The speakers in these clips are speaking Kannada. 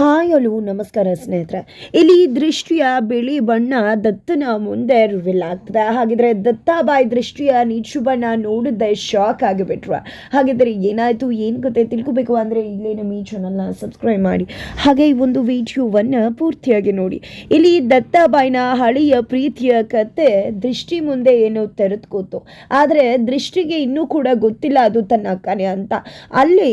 ಹಾಯ್ ಅಲೋ ನಮಸ್ಕಾರ ಸ್ನೇಹಿತರೆ. ಇಲ್ಲಿ ದೃಷ್ಟಿಯ ಬಿಳಿ ಬಣ್ಣ ದತ್ತನ ಮುಂದೆ ರಿವೀಲ್ ಆಗ್ತದೆ. ಹಾಗಿದ್ರೆ ದತ್ತಾಬಾಯಿ ದೃಷ್ಟಿಯ ನೀಚು ಬಣ್ಣ ನೋಡಿದ್ದೆ ಶಾಕ್ ಆಗಿಬಿಟ್ರು. ಹಾಗಿದ್ರೆ ಏನಾಯಿತು, ಏನು ಗೊತ್ತೆ ತಿಳ್ಕೊಬೇಕು ಅಂದರೆ ಇಲ್ಲೇ ನಮ್ಮ ಈ ಚಾನಲ್ನ ಸಬ್ಸ್ಕ್ರೈಬ್ ಮಾಡಿ. ಹಾಗೆ ಈ ಒಂದು ವಿಡಿಯೋವನ್ನು ಪೂರ್ತಿಯಾಗಿ ನೋಡಿ. ಇಲ್ಲಿ ದತ್ತಾಬಾಯಿನ ಹಳೆಯ ಪ್ರೀತಿಯ ಕತೆ ದೃಷ್ಟಿ ಮುಂದೆ ಏನೋ ತೆರೆದುಕೋತು. ಆದರೆ ದೃಷ್ಟಿಗೆ ಇನ್ನೂ ಕೂಡ ಗೊತ್ತಿಲ್ಲ ಅದು ತನ್ನ ಕನೆ ಅಂತ. ಅಲ್ಲಿ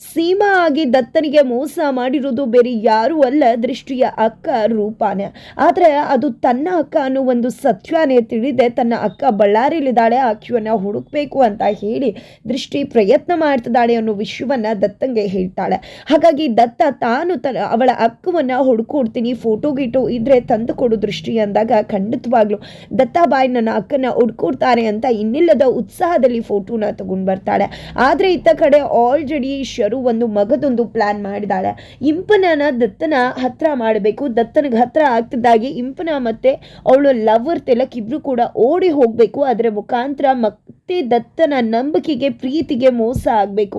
ಸೀಮಾ ಆಗಿ ದತ್ತನಿಗೆ ಮೋಸ ಮಾಡಿರೋದು ಬೇರೆ ಯಾರೂ ಅಲ್ಲ ದೃಷ್ಟಿಯ ಅಕ್ಕ ರೂಪಾನೆ. ಆದರೆ ಅದು ತನ್ನ ಅಕ್ಕ ಅನ್ನೋ ಒಂದು ಸತ್ಯನೇ ತಿಳಿದೆ. ತನ್ನ ಅಕ್ಕ ಬಳ್ಳಾರಿಲಿದ್ದಾಳೆ ಆಕೆಯನ್ನು ಹುಡುಕಬೇಕು ಅಂತ ಹೇಳಿ ದೃಷ್ಟಿ ಪ್ರಯತ್ನ ಮಾಡ್ತಿದ್ದಾಳೆ ಅನ್ನೋ ವಿಷಯವನ್ನು ದತ್ತಂಗೆ ಹೇಳ್ತಾಳೆ. ಹಾಗಾಗಿ ದತ್ತ ತಾನು ತನ್ನ ಅವಳ ಅಕ್ಕವನ್ನು ಹುಡುಕೊಡ್ತೀನಿ, ಫೋಟೋ ಗೀಟೋ ಇದ್ರೆ ತಂದು ಕೊಡು ದೃಷ್ಟಿ ಅಂದಾಗ ಖಂಡಿತವಾಗ್ಲು ದತ್ತಾಬಾಯಿ ನನ್ನ ಅಕ್ಕನ ಹುಡ್ಕೊಡ್ತಾರೆ ಅಂತ ಇನ್ನಿಲ್ಲದ ಉತ್ಸಾಹದಲ್ಲಿ ಫೋಟೋನ ತಗೊಂಡು ಬರ್ತಾಳೆ. ಆದರೆ ಇತ್ತ ಕಡೆ ಆಲ್ರೆಡಿ ಒಂದು ಮಗದೊಂದು ಪ್ಲಾನ್ ಮಾಡಿದಾಳೆ. ಇಂಪನನ ದತ್ತನ ಹತ್ರ ಮಾಡಬೇಕು. ದತ್ತನಿಗೆ ಹತ್ರ ಆಗ್ತಿದ್ದಾಗೆ ಇಂಪನ ಮತ್ತೆ ಅವಳು ಲವರ್ ತೆಲಕ್ ಇಬ್ರು ಕೂಡ ಓಡಿ ಹೋಗಬೇಕು. ಅದರ ಮುಖಾಂತರ ಮತ್ತೆ ದತ್ತನ ನಂಬಿಕೆಗೆ, ಪ್ರೀತಿಗೆ ಮೋಸ ಆಗಬೇಕು.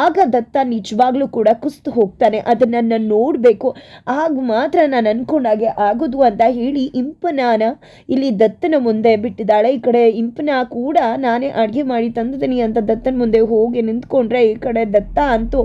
ಆಗ ದತ್ತ ನಿಜವಾಗ್ಲೂ ಕೂಡ ಕುಸ್ತು ಹೋಗ್ತಾನೆ. ಅದನ್ನ ನಾನು ನೋಡಬೇಕು. ಆಗ ಮಾತ್ರ ನಾನು ಅನ್ಕೊಂಡಾಗೆ ಆಗೋದು ಅಂತ ಹೇಳಿ ಇಂಪನಾನ ಇಲ್ಲಿ ದತ್ತನ ಮುಂದೆ ಬಿಟ್ಟಿದ್ದಾಳೆ. ಈ ಕಡೆ ಇಂಪನ ಕೂಡ ನಾನೇ ಅಡುಗೆ ಮಾಡಿ ತಂದಿದ್ದೀನಿ ಅಂತ ದತ್ತನ ಮುಂದೆ ಹೋಗಿ ನಿಂತ್ಕೊಂಡ್ರೆ ಈ ಕಡೆ ದತ್ತ ಅಂತೂ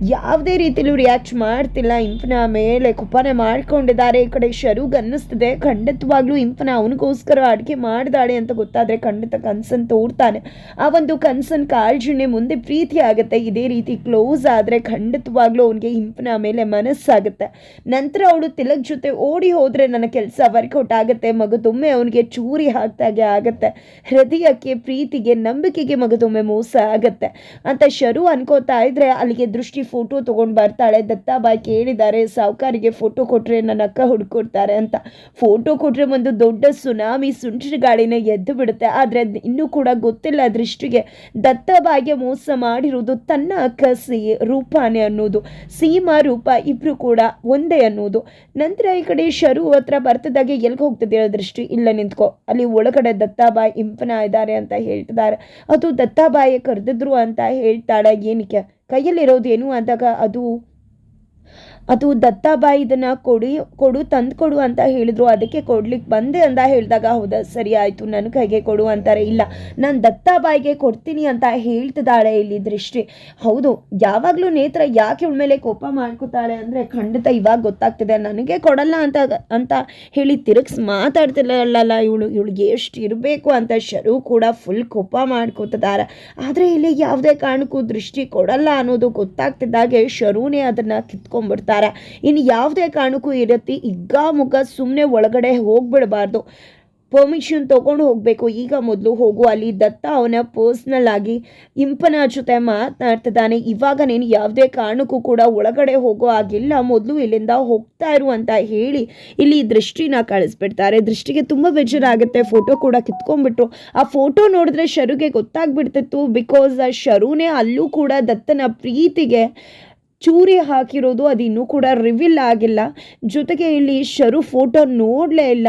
ಯಾವುದೇ ರೀತಿಲೂ ರಿಯಾಕ್ಟ್ ಮಾಡ್ತಿಲ್ಲ. ಇಂಪನ ಮೇಲೆ ಕುಪಾನೆ ಮಾಡ್ಕೊಂಡಿದ್ದಾರೆ. ಈ ಕಡೆ ಶರುಗ್ ಅನ್ನಿಸ್ತಿದೆ. ಖಂಡಿತವಾಗ್ಲೂ ಇಂಪನ ಅವನಿಗೋಸ್ಕರ ಅಡುಗೆ ಮಾಡಿದಾಳೆ ಅಂತ ಗೊತ್ತಾದರೆ ಖಂಡಿತ ಕನ್ಸನ್ ತೋರ್ತಾನೆ. ಆ ಒಂದು ಕನ್ಸನ್ ಕಾಳಜಿನೇ ಮುಂದೆ ಪ್ರೀತಿ ಆಗುತ್ತೆ. ಇದೇ ರೀತಿ ಕ್ಲೋಸ್ ಆದರೆ ಖಂಡಿತವಾಗ್ಲೂ ಅವನಿಗೆ ಇಂಪನ ಮೇಲೆ ಮನಸ್ಸಾಗುತ್ತೆ. ನಂತರ ಅವಳು ತಿಲಕ್ ಜೊತೆ ಓಡಿ ಹೋದರೆ ನನ್ನ ಕೆಲಸ ವರ್ಕೌಟ್ ಆಗುತ್ತೆ. ಮಗದೊಮ್ಮೆ ಅವನಿಗೆ ಚೂರಿ ಹಾಕ್ದಾಗೆ ಆಗುತ್ತೆ. ಹೃದಯಕ್ಕೆ, ಪ್ರೀತಿಗೆ, ನಂಬಿಕೆಗೆ ಮಗದೊಮ್ಮೆ ಮೋಸ ಆಗುತ್ತೆ. ಅಂತ ಶರು ಅನ್ಕೋತಾ ಇದ್ರೆ ಅಲ್ಲಿಗೆ ದೃಷ್ಟಿ ಫೋಟೋ ತೊಗೊಂಡು ಬರ್ತಾಳೆ. ದತ್ತಾಬಾಯಿ ಕೇಳಿದ್ದಾರೆ, ಸಾವುಕಾರಿಗೆ ಫೋಟೋ ಕೊಟ್ಟರೆ ನನ್ನ ಅಕ್ಕ ಹುಡ್ಕೊಡ್ತಾರೆ ಅಂತ. ಫೋಟೋ ಕೊಟ್ಟರೆ ಒಂದು ದೊಡ್ಡ ಸುನಾಮಿ ಸುಂಟರ ಗಾಳಿನ ಎದ್ದು ಬಿಡುತ್ತೆ. ಆದರೆ ಇನ್ನೂ ಕೂಡ ಗೊತ್ತಿಲ್ಲ ದೃಷ್ಟಿಗೆ. ದತ್ತಾಬಾಯಿಗೆ ಮೋಸ ಮಾಡಿರುವುದು ತನ್ನ ಅಕ್ಕ ಸಿ ರೂಪಾನೆ ಅನ್ನೋದು. ಸೀಮಾ, ರೂಪ ಇಬ್ರು ಕೂಡ ಒಂದೇ ಅನ್ನೋದು. ನಂತರ ಈ ಕಡೆ ಶರು ಹತ್ರ ಬರ್ತದಾಗೆ ಎಲ್ಗೆ ಹೋಗ್ತಿದ್ದೀರ ದೃಷ್ಟಿ? ಇಲ್ಲ, ನಿಂತ್ಕೋ. ಅಲ್ಲಿ ಒಳಗಡೆ ದತ್ತಾಬಾಯಿ ಇಂಪನ ಇದ್ದಾರೆ ಅಂತ ಹೇಳ್ತಿದ್ದಾರೆ. ಅದು ದತ್ತಾಬಾಯಿ ಕರೆದಿದ್ರು ಅಂತ ಹೇಳ್ತಾಳೆ. ಏನಕ್ಕೆ? ಕೈಯಲ್ಲಿರೋದು ಏನು ಅಂದಾಗ ಅದು ಅದು ದತ್ತಾಬಾಯಿ ಇದನ್ನ ಕೊಡಿ, ಕೊಡು, ತಂದು ಕೊಡು ಅಂತ ಹೇಳಿದ್ರು. ಅದಕ್ಕೆ ಕೊಡ್ಲಿಕ್ಕೆ ಬಂದೆ ಅಂತ ಹೇಳಿದಾಗ, ಹೌದಾ, ಸರಿ ಆಯಿತು ನನ್ನ ಕೈಗೆ ಕೊಡು ಅಂತಾರೆ. ಇಲ್ಲ, ನಾನು ದತ್ತಾಬಾಯಿಗೆ ಕೊಡ್ತೀನಿ ಅಂತ ಹೇಳ್ತಿದ್ದಾಳೆ ಇಲ್ಲಿ ದೃಷ್ಟಿ. ಹೌದು, ಯಾವಾಗಲೂ ನೇತ್ರ ಯಾಕೆ ಇವಳ ಮೇಲೆ ಕೋಪ ಮಾಡ್ಕೋತಾಳೆ ಅಂದರೆ ಖಂಡಿತ ಇವಾಗ ಗೊತ್ತಾಗ್ತಿದೆ. ನನಗೆ ಕೊಡಲ್ಲ ಅಂತ ಅಂತ ಹೇಳಿ ತಿರುಗ್ಸ್ ಮಾತಾಡ್ತಿಲ್ಲಲ್ಲ ಇವಳು. ಇವಳಿಗೆ ಎಷ್ಟು ಇರಬೇಕು ಅಂತ ಶರು ಕೂಡ ಫುಲ್ ಕೋಪ ಮಾಡ್ಕೋತಿದ್ದಾರೆ ಆದರೆ ಇಲ್ಲಿ ಯಾವುದೇ ಕಾರಣಕ್ಕೂ ದೃಷ್ಟಿ ಕೊಡಲ್ಲ ಅನ್ನೋದು ಗೊತ್ತಾಗ್ತಿದ್ದಾಗೆ ಶರುನೇ ಅದನ್ನು ಕಿತ್ಕೊಂಡ್ಬಿಡ್ತಾರೆ ಇನ್ನು ಯಾವುದೇ ಕಾರಣಕ್ಕೂ ಈ ರೀತಿ ಮುಗ ಸುಮ್ಮನೆ ಒಳಗಡೆ ಹೋಗ್ಬಿಡಬಾರ್ದು. ಪರ್ಮಿಷನ್ ತೊಗೊಂಡು ಹೋಗಬೇಕು. ಈಗ ಮೊದಲು ಹೋಗು. ಅಲ್ಲಿ ದತ್ತ ಅವನ ಪರ್ಸ್ನಲ್ ಆಗಿ ಇಂಪನ ಜೊತೆ ಮಾತನಾಡ್ತಿದ್ದಾನೆ. ಇವಾಗ ನೀನು ಯಾವುದೇ ಕಾರಣಕ್ಕೂ ಕೂಡ ಒಳಗಡೆ ಹೋಗೋ. ಆಗಿಲ್ಲ ಮೊದಲು ಇಲ್ಲಿಂದ ಹೋಗ್ತಾ ಇರು ಅಂತ ಹೇಳಿ ಇಲ್ಲಿ ದೃಷ್ಟಿನ ಕಳಿಸ್ಬಿಡ್ತಾರೆ. ದೃಷ್ಟಿಗೆ ತುಂಬ ಬೇಜಾರಾಗುತ್ತೆ. ಫೋಟೋ ಕೂಡ ಕಿತ್ಕೊಂಡ್ಬಿಟ್ರು. ಆ ಫೋಟೋ ನೋಡಿದ್ರೆ ಶರುಗೆ ಗೊತ್ತಾಗ್ಬಿಡ್ತಿತ್ತು. ಬಿಕಾಸ್ ಆ ಶರುನೇ ಅಲ್ಲೂ ಕೂಡ ದತ್ತನ ಪ್ರೀತಿಗೆ ಚೂರಿ ಹಾಕಿರೋದು ಅದು ಇನ್ನೂ ಕೂಡ ರಿವೀಲ್ ಆಗಿಲ್ಲ. ಜೊತೆಗೆ ಇಲ್ಲಿ ಶರು ಫೋಟೋ ನೋಡಲೇ ಇಲ್ಲ.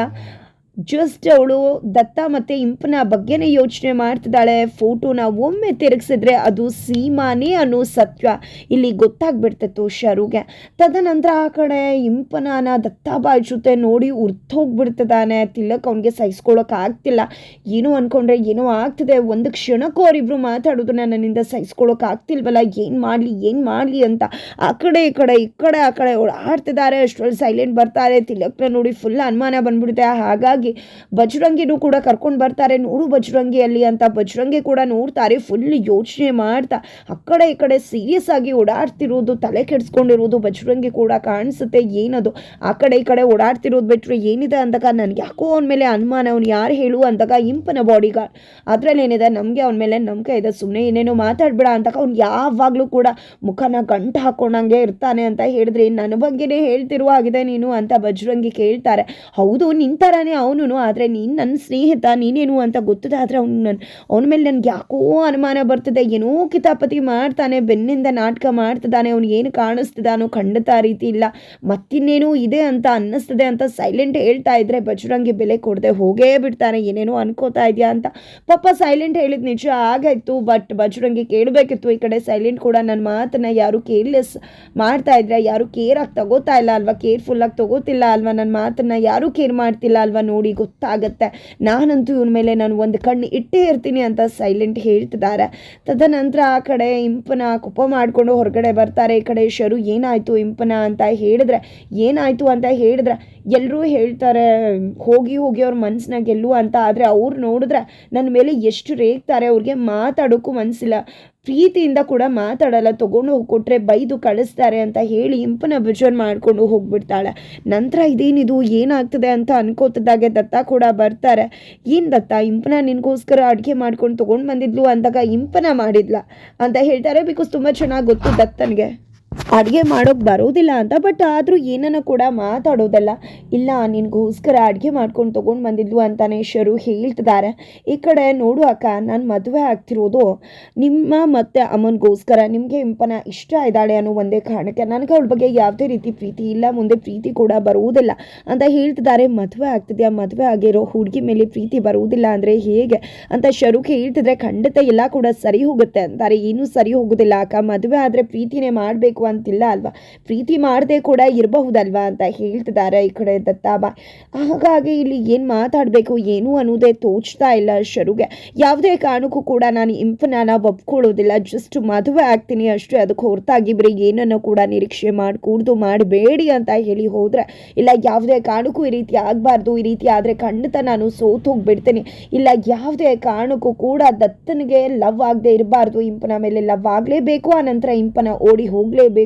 ಜಸ್ಟ್ ಅವಳು ದತ್ತ ಮತ್ತು ಇಂಪನ ಬಗ್ಗೆನೇ ಯೋಚನೆ ಮಾಡ್ತಿದ್ದಾಳೆ. ಫೋಟೋನ ಒಮ್ಮೆ ತಿರುಗಿಸಿದ್ರೆ ಅದು ಸೀಮಾನೇ ಅನ್ನೋ ಸತ್ಯ ಇಲ್ಲಿ ಗೊತ್ತಾಗ್ಬಿಡ್ತಿತ್ತು ಶರುಗೆ ತದನಂತರ ಆ ಕಡೆ ಇಂಪನಾನ ದತ್ತಾಬಾಯಿ ಜೊತೆ ನೋಡಿ ಉರ್ತೋಗ್ಬಿಡ್ತಿದ್ದಾನೆ ತಿಲಕ್ ಅವನಿಗೆ ಸಹಿಸ್ಕೊಳ್ಳೋಕೆ ಆಗ್ತಿಲ್ಲ. ಏನೋ ಅಂದ್ಕೊಂಡ್ರೆ ಏನೋ ಆಗ್ತಿದೆ. ಒಂದು ಕ್ಷಣಕ್ಕೂ ಅವರಿಬ್ರು ಮಾತಾಡೋದನ್ನ ನನ್ನಿಂದ ಸಹಿಸ್ಕೊಳ್ಳೋಕೆ ಆಗ್ತಿಲ್ವಲ್ಲ? ಏನು ಮಾಡಲಿ ಏನು ಮಾಡಲಿ ಅಂತ ಆ ಕಡೆ, ಈ ಕಡೆ ಈ ಕಡೆ, ಆ ಕಡೆ ಓಡಾಡ್ತಿದ್ದಾರೆ. ಅಷ್ಟರಲ್ಲಿ ಸೈಲೆಂಟ್ ಬರ್ತಾರೆ. ತಿಲಕ್ನ ನೋಡಿ ಫುಲ್ ಅನುಮಾನ ಬಂದ್ಬಿಡುತ್ತೆ. ಹಾಗಾಗಿ ಬಜರಂಗಿನೂ ಕೂಡ ಕರ್ಕೊಂಡು ಬರ್ತಾರೆ. ನೋಡು ಬಜರಂಗಿಯಲ್ಲಿ ಅಂತ ಬಜರಂಗಿ ಕೂಡ ನೋಡ್ತಾರೆ. ಫುಲ್ ಯೋಚನೆ ಮಾಡ್ತಾ, ಆ ಕಡೆ ಈ ಕಡೆ ಸೀರಿಯಸ್ ಆಗಿ ಓಡಾಡ್ತಿರೋದು, ತಲೆ ಕೆಡಿಸ್ಕೊಂಡಿರೋದು ಬಜರಂಗಿ ಕೂಡ ಕಾಣಿಸುತ್ತೆ. ಏನದು? ಆ ಕಡೆ ಈ ಕಡೆ ಓಡಾಡ್ತಿರೋದು ಬಿಟ್ಟರೆ ಏನಿದೆ ಅಂದಾಗ ನನಗೆ ಯಾಕೋ ಅವನ ಮೇಲೆ ಅನುಮಾನ. ಅವ್ನು ಯಾರು ಹೇಳು ಅಂದಾಗ ಇಂಪನ ಬಾಡಿ ಗಾರ್ಡ್ ಅದರಲ್ಲಿ ಏನಿದೆ? ನಮಗೆ ಅವನ ಮೇಲೆ ನಂಬಿಕೆ ಇದೆ. ಸುಮ್ಮನೆ ಏನೇನೋ ಮಾತಾಡ್ಬೇಡ ಅಂದಾಗ ಅವ್ನು ಯಾವಾಗಲೂ ಕೂಡ ಮುಖನ ಗಂಟು ಹಾಕೊಂಡಂಗೆ ಇರ್ತಾನೆ ಅಂತ ಹೇಳಿದ್ರೆ, ನನ್ನ ಬಗ್ಗೆನೇ ಹೇಳ್ತಿರುವ ಆಗಿದೆ ನೀನು ಅಂತ ಬಜರಂಗಿ ಕೇಳ್ತಾರೆ. ಹೌದು, ನಿನ್ ಥರನೇ ಅವನು ಅವನು ಆದರೆ ನೀನು ನನ್ನ ಸ್ನೇಹಿತ, ನೀನೇನು ಅಂತ ಗೊತ್ತದೆ, ಆದರೆ ಅವ್ನು ನನ್ನ ಅವನ ಮೇಲೆ ನನಗೆ ಯಾಕೋ ಅನುಮಾನ ಬರ್ತಿದೆ. ಏನೋ ಕಿತಾಪತಿ ಮಾಡ್ತಾನೆ, ಬೆನ್ನಿಂದ ನಾಟಕ ಮಾಡ್ತಿದ್ದಾನೆ, ಅವನು ಏನು ಕಾಣಿಸ್ತಿದ್ದಾನೋ ಖಂಡಿತ ರೀತಿ ಇಲ್ಲ. ಮತ್ತಿನ್ನೇನೋ ಇದೆ ಅಂತ ಅನ್ನಿಸ್ತದೆ ಅಂತ ಸೈಲೆಂಟ್ ಹೇಳ್ತಾ ಇದ್ರೆ ಬಜರಂಗಿ ಬೆಲೆ ಕೊಡದೆ ಹೋಗೇ ಬಿಡ್ತಾನೆ. ಏನೇನೋ ಅನ್ಕೋತಾ ಇದೆಯಾ ಅಂತ. ಪಾಪ ಸೈಲೆಂಟ್ ಹೇಳಿದ ನಿಜ ಆಗಾಯ್ತು ಬಟ್ ಬಜರಂಗಿ ಕೇಳಬೇಕಿತ್ತು ಈ ಕಡೆ ಸೈಲೆಂಟ್ ಕೂಡ. ನನ್ನ ಮಾತನ್ನ ಯಾರು ಕೇರ್ಲೆಸ್ ಮಾಡ್ತಾ ಇದ್ರೆ, ಯಾರು ಕೇರ್ ಆಗಿ ತಗೋತಾ ಇಲ್ಲ ಅಲ್ವಾ? ಕೇರ್ಫುಲ್ ಆಗಿ ತಗೋತಿಲ್ಲ ಅಲ್ವಾ? ನನ್ನ ಮಾತನ್ನ ಯಾರು ಕೇರ್ ಮಾಡ್ತಿಲ್ಲ ಅಲ್ವಾ? ಗೊತ್ತಾಗತ್ತೆ. ನಾನಂತೂ ಇವನ ಮೇಲೆ ನಾನು ಒಂದು ಕಣ್ಣು ಇಟ್ಟೇ ಇರ್ತೀನಿ ಅಂತ ಸೈಲೆಂಟ್ ಹೇಳ್ತಿದ್ದಾರೆ. ತದನಂತರ ಆ ಕಡೆ ಇಂಪನ ಕುಪ್ಪ ಮಾಡಿಕೊಂಡು ಹೊರಗಡೆ ಬರ್ತಾರೆ. ಈ ಕಡೆ ಶರು, ಏನಾಯಿತು ಇಂಪನ? ಅಂತ ಹೇಳಿದ್ರೆ, ಏನಾಯಿತು? ಅಂತ ಹೇಳಿದ್ರೆ ಎಲ್ಲರೂ ಹೇಳ್ತಾರೆ, ಹೋಗಿ ಹೋಗಿ ಅವ್ರ ಮನಸ್ಸಿನ ಗೆಲ್ಲು ಅಂತ. ಆದರೆ ಅವ್ರು ನೋಡಿದ್ರೆ ನನ್ನ ಮೇಲೆ ಎಷ್ಟು ರೇಗ್ತಾರೆ, ಅವ್ರಿಗೆ ಮಾತಾಡೋಕ್ಕೂ ಮನಸ್ಸಿಲ್ಲ ಪ್ರೀತಿಯಿಂದ ಕೂಡ ಮಾತಾಡಲ್ಲ, ತಗೊಂಡು ಹೋಗಿ ಕೊಟ್ಟರೆ ಬೈದು ಕಳಿಸ್ತಾರೆ ಅಂತ ಹೇಳಿ ಇಂಪನ ಬಿಜನ್ ಮಾಡಿಕೊಂಡು ಹೋಗ್ಬಿಡ್ತಾಳೆ. ನಂತರ ಇದೇನಿದು, ಏನಾಗ್ತದೆ ಅಂತ ಅನ್ಕೋತಿದ್ದಾಗೆ ದತ್ತ ಕೂಡ ಬರ್ತಾರೆ. ಏನು ದತ್ತ ಇಂಪನ ನಿನಗೋಸ್ಕರ ಅಡುಗೆ ಮಾಡ್ಕೊಂಡು ತೊಗೊಂಡು ಬಂದಿದ್ಲು ಅಂದಾಗ ಇಂಪನ ಮಾಡಿದ್ಲ? ಅಂತ ಹೇಳ್ತಾರೆ ಬಿಕಾಸ್ ತುಂಬ ಚೆನ್ನಾಗಿ ಗೊತ್ತು ದತ್ತನಿಗೆ. ಅಡುಗೆ ಮಾಡೋಕ್ಕೆ ಬರೋದಿಲ್ಲ ಅಂತ ಬಟ್ ಆದರೂ ಏನನ್ನ ಕೂಡ ಮಾತಾಡೋದಲ್ಲ. ಇಲ್ಲ, ನಿನಗೋಸ್ಕರ ಅಡುಗೆ ಮಾಡ್ಕೊಂಡು ತೊಗೊಂಡು ಬಂದಿದ್ಲು ಅಂತಾನೆ ಶರು ಹೇಳ್ತಿದ್ದಾರೆ ಈ ಕಡೆ ನೋಡು ಅಕ್ಕ, ನಾನು ಮದುವೆ ಆಗ್ತಿರೋದು. ನಿಮ್ಮ ಮತ್ತು ಅಮ್ಮನಿಗೋಸ್ಕರ ನಿಮಗೆ ಇಂಪನ ಇಷ್ಟ ಇದ್ದಾಳೆ ಅನ್ನೋ ಒಂದೇ ಕಾರಣಕ್ಕೆ ನನಗೆ ಅವಳ ಬಗ್ಗೆ ಯಾವುದೇ ರೀತಿ ಪ್ರೀತಿ ಇಲ್ಲ, ಮುಂದೆ ಪ್ರೀತಿ ಕೂಡ ಬರುವುದಿಲ್ಲ ಅಂತ ಹೇಳ್ತಿದ್ದಾರೆ ಮದುವೆ ಆಗ್ತಿದೆಯಾ? ಮದುವೆ ಆಗಿರೋ ಹುಡುಗಿ ಮೇಲೆ ಪ್ರೀತಿ ಬರುವುದಿಲ್ಲ ಅಂದರೆ ಹೇಗೆ? ಅಂತ ಶರುಖ್ ಹೇಳ್ತಿದ್ರೆ ಖಂಡಿತ ಎಲ್ಲ ಕೂಡ ಸರಿ ಹೋಗುತ್ತೆ ಅಂತಾರೆ. ಏನೂ ಸರಿ ಹೋಗೋದಿಲ್ಲ ಅಕ್ಕ. ಮದುವೆ ಆದರೆ ಪ್ರೀತಿನೇ ಮಾಡಬೇಕು ಅಂತಿಲ್ಲ ಅಲ್ವಾ? ಪ್ರೀತಿ ಮಾಡದೆ ಕೂಡ ಇರಬಹುದಲ್ವಾ ಅಂತ ಹೇಳ್ತಿದ್ದಾರೆ ಈ ಕಡೆ ದತ್ತಾಬಾಯ್ ಹಾಗಾಗಿ ಇಲ್ಲಿ ಏನು ಮಾತಾಡಬೇಕು, ಏನು ಅನ್ನೋದೇ ತೋಚ್ತಾ ಇಲ್ಲ ಶರುಗೆ. ಯಾವುದೇ ಕಾರಣಕ್ಕೂ ಕೂಡ ನಾನು ಇಂಫನಾನ ಒಪ್ಕೊಳ್ಳೋದಿಲ್ಲ. ಜಸ್ಟ್ ಮದುವೆ ಆಗ್ತೀನಿ ಅಷ್ಟೇ. ಅದಕ್ಕೆ ಹೊರತಾಗಿ ಬರೀ ಏನನ್ನು ಕೂಡ ನಿರೀಕ್ಷೆ ಮಾಡಿಕೂಡ್ದು ಮಾಡಬೇಡಿ ಅಂತ ಹೇಳಿ ಹೋದರೆ, ಇಲ್ಲ ಯಾವುದೇ ಕಾರಣಕ್ಕೂ ಈ ರೀತಿ ಆಗಬಾರ್ದು. ಈ ರೀತಿ ಆದರೆ ಖಂಡಿತ ನಾನು ಸೋತು ಹೋಗ್ಬಿಡ್ತೀನಿ ಇಲ್ಲ ಯಾವುದೇ ಕಾರಣಕ್ಕೂ ಕೂಡ ದತ್ತನಿಗೆ ಲವ್ ಆಗದೆ ಇರಬಾರ್ದು. ಇಂಪನ ಮೇಲೆ ಲವ್ ಆಗಲೇಬೇಕು. ಆ ಇಂಪನ ಓಡಿ ಹೋಗಲೇಬೇಕು.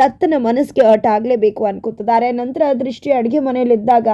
ದತ್ತನ ಮನಸ್ಸಿಗೆ ಹರ್ಟ್ ಆಗಲೇಬೇಕು ಅನ್ಕೋತಿದ್ದಾರೆ. ನಂತರ ದೃಷ್ಟಿ ಅಡುಗೆ ಮನೆಯಲ್ಲಿದ್ದಾಗ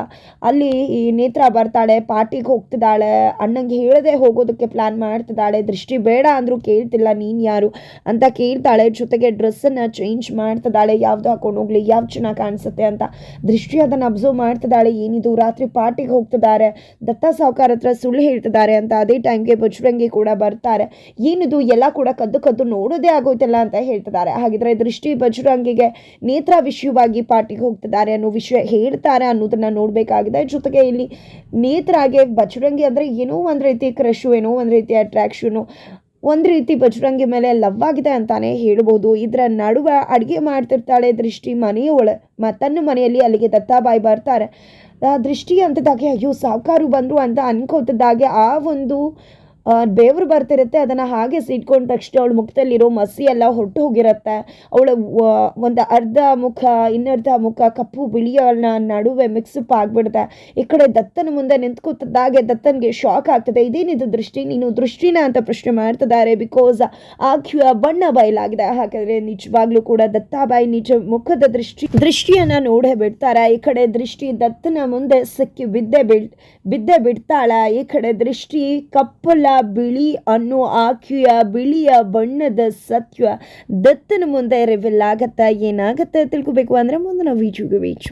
ಅಲ್ಲಿ ಈ ನೇತ್ರ ಬರ್ತಾಳೆ, ಪಾರ್ಟಿಗೆ ಹೋಗ್ತಿದ್ದಾಳೆ, ಅಣ್ಣಂಗೆ ಹೇಳದೆ ಹೋಗೋದಕ್ಕೆ ಪ್ಲ್ಯಾನ್ ಮಾಡ್ತಿದ್ದಾಳೆ. ದೃಷ್ಟಿ ಬೇಡ ಅಂದರೂ ಕೇಳ್ತಿಲ್ಲ, ನೀನು ಯಾರು ಅಂತ ಕೇಳ್ತಾಳೆ. ಜೊತೆಗೆ ಡ್ರೆಸ್ಸನ್ನು ಚೇಂಜ್ ಮಾಡ್ತಿದ್ದಾಳೆ. ಯಾವ್ದು ಹಾಕೊಂಡು ಹೋಗ್ಲಿ ಯಾವ್ದು ಚೆನ್ನಾಗಿ ಕಾಣಿಸುತ್ತೆ ಅಂತ ದೃಷ್ಟಿ ಅದನ್ನು ಅಬ್ಸರ್ವ್ ಮಾಡ್ತಿದ್ದಾಳೆ. ಏನಿದು, ರಾತ್ರಿ ಪಾರ್ಟಿಗೆ ಹೋಗ್ತಿದ್ದಾರೆ, ದತ್ತ ಸಾವುಕಾರ ಹತ್ರ ಸುಳ್ಳು ಹೇಳ್ತಿದ್ದಾರೆ ಅಂತ ಅದೇ ಟೈಮ್ಗೆ ಬಜರಂಗಿ ಕೂಡ ಬರ್ತಾರೆ. ಏನಿದು, ಎಲ್ಲ ಕೂಡ ಕದ್ದು ಕದ್ದು ನೋಡೋದೇ ಆಗೋಯ್ತಲ್ಲ ಅಂತ ಹೇಳ್ತಿದ್ದಾರೆ. ಹಾಗಿದ್ರೆ ದೃಷ್ಟಿ ಬಜರಂಗಿಗೆ ನೇತ್ರ ವಿಷಯವಾಗಿ ಪಾರ್ಟಿಗೆ ಹೋಗ್ತಿದ್ದಾರೆ ಅನ್ನೋ ವಿಷಯ ಹೇಳ್ತಾರೆ ಅನ್ನೋದನ್ನ ನೋಡಬೇಕಾಗಿದೆ. ಜೊತೆಗೆ ಇಲ್ಲಿ ನೇತ್ರಾಗೆ ಬಜರಂಗಿ ಅಂದರೆ ಏನೋ ಒಂದು ರೀತಿ ಕ್ರಶು ಏನೋ ಒಂದು ರೀತಿ ಅಟ್ರಾಕ್ಷನು ಒಂದು ರೀತಿ ಬಜರಂಗಿ ಮೇಲೆ ಲವ್ ಆಗಿದೆ ಅಂತಾನೆ ಹೇಳ್ಬೋದು. ಇದರ ನಡುವೆ ಅಡುಗೆ ಮಾಡ್ತಿರ್ತಾಳೆ ದೃಷ್ಟಿ ಮನೆಯೊಳ ತನ್ನ ಮನೆಯಲ್ಲಿ ಅಲ್ಲಿಗೆ ದತ್ತಾಬಾಯಿ ಬರ್ತಾರೆ. ದೃಷ್ಟಿ ಅಂತದಾಗೆ ಅಯ್ಯೋ, ಸಾವುಕಾರು ಬಂದರು ಅಂತ ಅನ್ಕೋತಿದ್ದಾಗೆ ಆ ಒಂದು ಬೆವರು ಬರ್ತಿರುತ್ತೆ, ಅದನ್ನು ಹಾಗೆ ಸಿಟ್ಕೊಂಡ ತಕ್ಷಣ ಅವಳ ಮುಖದಲ್ಲಿರೋ ಮಸಿ ಎಲ್ಲ ಹೊರಟು ಹೋಗಿರುತ್ತೆ. ಅವಳ ಒಂದು ಅರ್ಧ ಮುಖ, ಇನ್ನರ್ಧ ಮುಖ, ಕಪ್ಪು ಬಿಳಿಯನ್ನ ನಡುವೆ ಮಿಕ್ಸಪ್ ಆಗಿಬಿಡುತ್ತೆ. ಈ ಕಡೆ ದತ್ತನ ಮುಂದೆ ನಿಂತ್ಕೊತಿದ್ದಾಗೆ ದತ್ತನಿಗೆ ಶಾಕ್ ಆಗ್ತದೆ. ಇದೇನಿದು ದೃಷ್ಟಿ? ನೀನು ದೃಷ್ಟಿನ ಅಂತ ಪ್ರಶ್ನೆ ಮಾಡ್ತಿದ್ದಾರೆ ಬಿಕಾಸ್ ಕ್ಯೂ- ಬಣ್ಣ ಬಯಲಾಗಿದೆ. ಹಾಗಾದ್ರೆ ನಿಜವಾಗ್ಲೂ ಕೂಡ ದತ್ತಾಬಾಯಿ ನಿಜ ಮುಖದ ದೃಷ್ಟಿ, ದೃಷ್ಟಿಯನ್ನ ನೋಡೇ ಬಿಡ್ತಾರೆ. ಈ ಕಡೆ ದೃಷ್ಟಿ ದತ್ತನ ಮುಂದೆ ಸಿಕ್ಕಿ ಬಿದ್ದೆ ಬಿಡ್ ಬಿದ್ದೆ ಬಿಡ್ತಾಳ. ಈ ಕಡೆ ದೃಷ್ಟಿ ಕಪ್ಪಲ ಬಿಳಿ ಅನ್ನೋ ಆಕೆಯ ಬಿಳಿಯ ಬಣ್ಣದ ಸತ್ಯ ದತ್ತನ ಮುಂದೆ ರಿವೆಲ್ ಆಗತ್ತಾ ಏನಾಗತ್ತೆ ತಿಳ್ಕೊಬೇಕು ಅಂದ್ರೆ ನಾವು ವಿಡಿಯೋಗೆ ವೇಚ್